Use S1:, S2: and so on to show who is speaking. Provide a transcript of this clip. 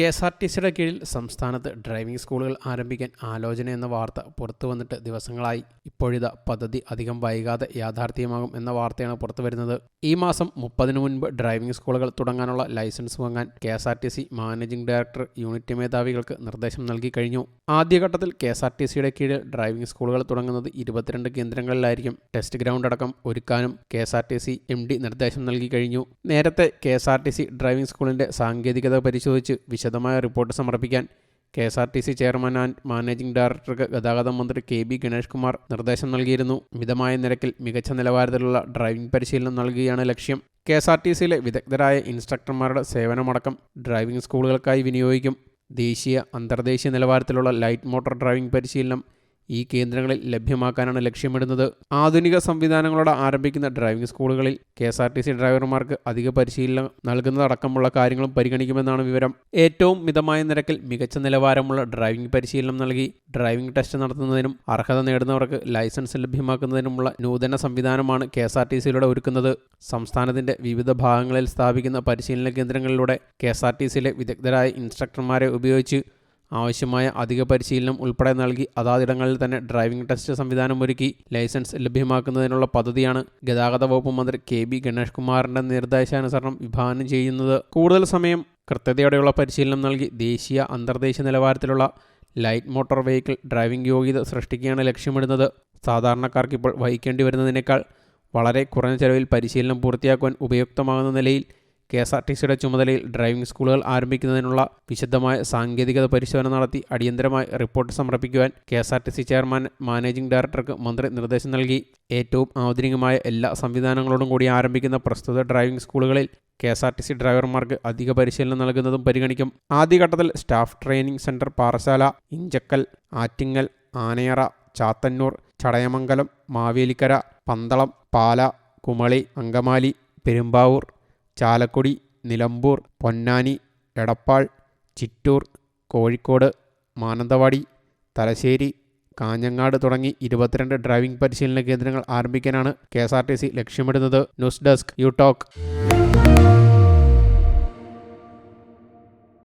S1: K S R T സിയുടെ കീഴിൽ സംസ്ഥാനത്ത് ഡ്രൈവിംഗ് സ്കൂളുകൾ ആരംഭിക്കാൻ ആലോചന എന്ന വാർത്ത പുറത്തു വന്നിട്ട് ദിവസങ്ങളായി. ഇപ്പോഴിതാ പദ്ധതി അധികം വൈകാതെ യാഥാർത്ഥ്യമാകും എന്ന വാർത്തയാണ് പുറത്തു വരുന്നത് ഈ മാസം മുപ്പതിന് മുൻപ് ഡ്രൈവിംഗ് സ്കൂളുകൾ തുടങ്ങാനുള്ള ലൈസൻസ് വാങ്ങാൻ K S R T C managing director unit മേധാവികൾക്ക് നിർദ്ദേശം നൽകി കഴിഞ്ഞു. ആദ്യഘട്ടത്തിൽ കെ എസ് ആർ ടി സിയുടെ കീഴിൽ ഡ്രൈവിംഗ് സ്കൂളുകൾ തുടങ്ങുന്നത് ഇരുപത്തിരണ്ട് കേന്ദ്രങ്ങളിലായിരിക്കും. ടെസ്റ്റ് ഗ്രൗണ്ട് അടക്കം ഒരുക്കാനും K S R T C M D നിർദ്ദേശം നൽകി കഴിഞ്ഞു. നേരത്തെ K S R T C driving സ്കൂളിന്റെ സാങ്കേതികത പരിശോധിച്ച് വിശദമായ റിപ്പോർട്ട് സമർപ്പിക്കാൻ K S R T C chairman and managing ഡയറക്ടർക്ക് ഗതാഗത മന്ത്രി കെ ബി ഗണേഷ് കുമാർ നിർദ്ദേശം നൽകിയിരുന്നു. മിതമായ നിരക്കിൽ മികച്ച നിലവാരത്തിലുള്ള ഡ്രൈവിംഗ് പരിശീലനം നൽകുകയാണ് ലക്ഷ്യം. കെ എസ് ആർ ടി സിയിലെ വിദഗ്ധരായ ഇൻസ്ട്രക്ടർമാരുടെ സേവനമടക്കം ഡ്രൈവിംഗ് സ്കൂളുകൾക്കായി വിനിയോഗിക്കും. ദേശീയ അന്തർദേശീയ നിലവാരത്തിലുള്ള ലൈറ്റ് മോട്ടോർ ഡ്രൈവിംഗ് പരിശീലനം ഈ കേന്ദ്രങ്ങളിൽ ലഭ്യമാക്കാനാണ് ലക്ഷ്യമിടുന്നത്. ആധുനിക സംവിധാനങ്ങളോടെ ആരംഭിക്കുന്ന ഡ്രൈവിംഗ് സ്കൂളുകളിൽ K S R T C ഡ്രൈവർമാർക്ക് അധിക പരിശീലനം നൽകുന്നതടക്കമുള്ള കാര്യങ്ങളും പരിഗണിക്കുമെന്നാണ് വിവരം. ഏറ്റവും മിതമായ നിരക്കിൽ മികച്ച നിലവാരമുള്ള ഡ്രൈവിംഗ് പരിശീലനം നൽകി ഡ്രൈവിംഗ് ടെസ്റ്റ് നടത്തുന്നതിനും അർഹത നേടുന്നവർക്ക് ലൈസൻസ് ലഭ്യമാക്കുന്നതിനുമുള്ള നൂതന സംവിധാനമാണ് കെ എസ് ആർ ടി സിയിലൂടെ ഒരുക്കുന്നത്. സംസ്ഥാനത്തിന്റെ വിവിധ ഭാഗങ്ങളിൽ സ്ഥാപിക്കുന്ന പരിശീലന കേന്ദ്രങ്ങളിലൂടെ കെ എസ് ആർ ടി സിയിലെ വിദഗ്ധരായ ഇൻസ്ട്രക്ടർമാരെ ഉപയോഗിച്ച് ആവശ്യമായ അധിക പരിശീലനം ഉൾപ്പെടെ നൽകി അതാതിടങ്ങളിൽ തന്നെ ഡ്രൈവിംഗ് ടെസ്റ്റ് സംവിധാനം ഒരുക്കി ലൈസൻസ് ലഭ്യമാക്കുന്നതിനുള്ള പദ്ധതിയാണ് ഗതാഗത വകുപ്പ് മന്ത്രി കെ ബി ഗണേഷ് കുമാറിന്റെ നിർദ്ദേശാനുസരണം വിഭാവനം ചെയ്യുന്നത്. കൂടുതൽ സമയം കൃത്യതയോടെയുള്ള പരിശീലനം നൽകി ദേശീയ അന്തർദേശീയ നിലവാരത്തിലുള്ള ലൈറ്റ് മോട്ടോർ വെഹിക്കിൾ ഡ്രൈവിംഗ് യോഗ്യത സൃഷ്ടിക്കുകയാണ് ലക്ഷ്യമിടുന്നത്. സാധാരണക്കാർക്ക് ഇപ്പോൾ വഹിക്കേണ്ടി വരുന്നതിനേക്കാൾ വളരെ കുറഞ്ഞ ചെലവിൽ പരിശീലനം പൂർത്തിയാക്കുവാൻ ഉപയുക്തമാകുന്ന നിലയിൽ കെ എസ് ആർ ടി സിയുടെ ചുമതലയിൽ ഡ്രൈവിംഗ് സ്കൂളുകൾ ആരംഭിക്കുന്നതിനുള്ള വിശദമായ സാങ്കേതികത പരിശോധന നടത്തി അടിയന്തരമായി റിപ്പോർട്ട് സമർപ്പിക്കുവാൻ K S R T C chairman managing ഡയറക്ടർക്ക് മന്ത്രി നിർദ്ദേശം നൽകി. ഏറ്റവും ആധുനികമായ എല്ലാ സംവിധാനങ്ങളോടും കൂടി ആരംഭിക്കുന്ന പ്രസ്തുത ഡ്രൈവിംഗ് സ്കൂളുകളിൽ K S R T C ഡ്രൈവർമാർക്ക് അധിക പരിശീലനം നൽകുന്നതും പരിഗണിക്കും. ആദ്യഘട്ടത്തിൽ staff training centre Parassala Inchakkal Attingal Anayara Chathannoor Chadayamangalam Mavelikkara Pandalam Pala Kumily Angamaly Perumbavoor Chalakudy Nilambur Ponnani Edappal Chittur Kozhikode Mananthavady Thalassery Kanhangad തുടങ്ങി ഇരുപത്തിരണ്ട് ഡ്രൈവിംഗ് പരിശീലന കേന്ദ്രങ്ങൾ ആരംഭിക്കാനാണ് K S R T C ലക്ഷ്യമിടുന്നത്. News desk U talk.